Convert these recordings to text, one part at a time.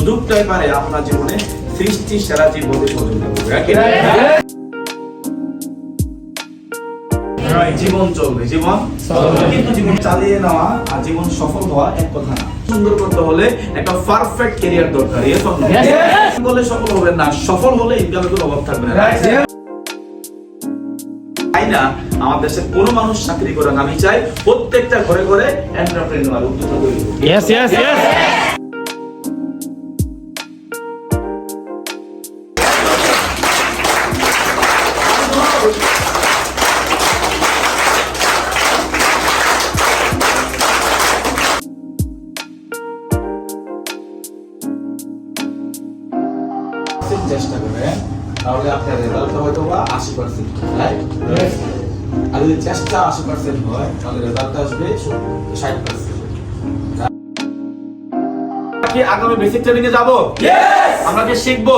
সুযোগটাই পারে আপনার জীবনে সৃষ্টি সেরা জীবনে সহযোগিতা করবে জীবন চলবে জীবন কিন্তু জীবন চালিয়ে নেওয়া আর জীবন সফল হওয়া এক কথা না। সুন্দর করতে হলে একটা পারফেক্ট ক্যারিয়ার দরকার বলে সফল হবেন না সফল হলে ইনকামের কোনো অভাব থাকবে না। তাই না? আমার দেশে কোনো মানুষ চাকরি করে না আমি চাই প্রত্যেকটা ঘরে ঘরে এন্টারপ্রেনার তৈরি yes. চেষ্টা করেন তাহলে আপনার রেজাল্ট হয়তো বা আশি পার্সেন্ট আর যদি চেষ্টা আশি পার্সেন্ট হয় তাহলে রেজাল্ট আসবে ষাট পার্সেন্ট কি আগামী বেসিক ট্রেনিং এ যাব? আমরা কি শিখব?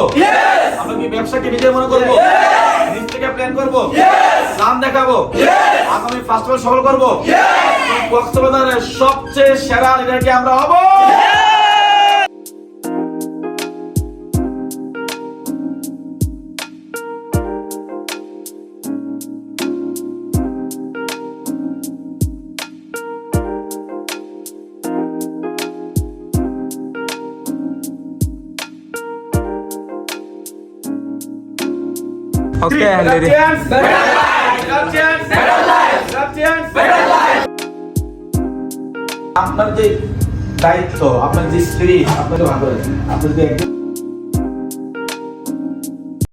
আমরা কি ব্যবসাকে নিজের মনে করব? নিজ থেকে প্ল্যান করব? নাম দেখাবো? আগামী ফাস্টবল সফল করব? কক্সবাজারের সবচেয়ে সেরা লিডারকে আমরা হব? Okay, lady. আপনার যে দায়িত্ব আপনার যে স্ত্রী আপনার যে ভালো আপনি যদি একজন